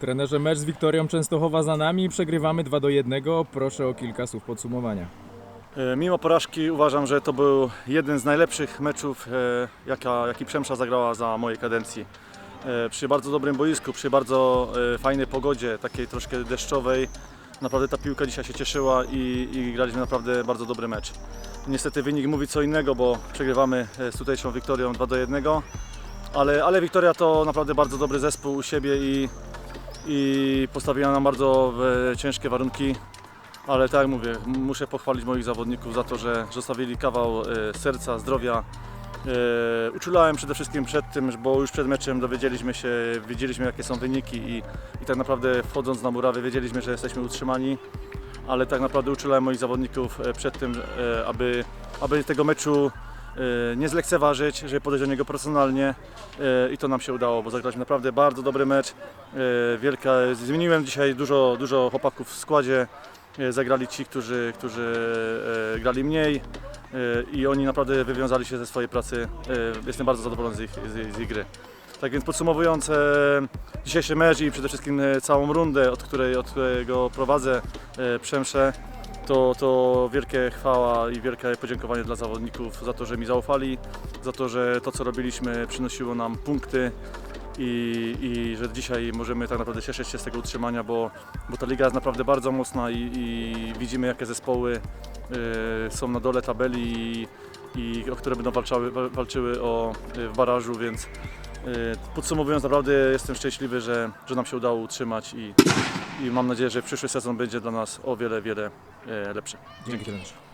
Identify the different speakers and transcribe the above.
Speaker 1: Trenerze, mecz z Wiktorią Częstochowa za nami, przegrywamy 2 do 1. Proszę o kilka słów podsumowania.
Speaker 2: E, Mimo porażki uważam, że to był jeden z najlepszych meczów, e, jaka, jaki Przemsza zagrała za mojej kadencji. E, Przy bardzo dobrym boisku, przy bardzo fajnej pogodzie, takiej troszkę deszczowej, naprawdę ta piłka dzisiaj się cieszyła i, i graliśmy naprawdę bardzo dobry mecz. Niestety wynik mówi co innego, bo przegrywamy e, z tutejszą Wiktorią 2 do 1, ale, ale Wiktoria to naprawdę bardzo dobry zespół u siebie i, i postawiła nam bardzo e, ciężkie warunki. Ale tak jak mówię, muszę pochwalić moich zawodników za to, że zostawili kawał e, serca, zdrowia. Uczulałem przede wszystkim przed tym, bo już przed meczem dowiedzieliśmy się, wiedzieliśmy jakie są wyniki i, i tak naprawdę wchodząc na murawę wiedzieliśmy, że jesteśmy utrzymani. Ale tak naprawdę uczulałem moich zawodników e, przed tym, e, aby, aby tego meczu e, nie zlekceważyć, żeby podejść do niego profesjonalnie e, i to nam się udało, bo zagraliśmy naprawdę bardzo dobry mecz. Wielka, zmieniłem dzisiaj dużo, dużo chłopaków w składzie. Zagrali ci, którzy, którzy grali mniej i oni naprawdę wywiązali się ze swojej pracy. Jestem bardzo zadowolony z ich, z ich gry. Tak więc podsumowując e, dzisiejszy mecz i przede wszystkim e, całą rundę, od której od prowadzę e, Przemszę, to, to wielkie chwała i wielkie podziękowanie dla zawodników za to, że mi zaufali, za to, że to co robiliśmy przynosiło nam punkty i, i że dzisiaj możemy tak naprawdę cieszyć się z tego utrzymania, bo, bo ta liga jest naprawdę bardzo mocna i, i widzimy jakie zespoły są na dole tabeli i, i o które będą walczały, wa- walczyły o, w barażu, więc podsumowując naprawdę jestem szczęśliwy, że, że nam się udało utrzymać i, i mam nadzieję, że przyszły sezon będzie dla nas o wiele, wiele y, lepszy.
Speaker 1: Dzięki trenerze.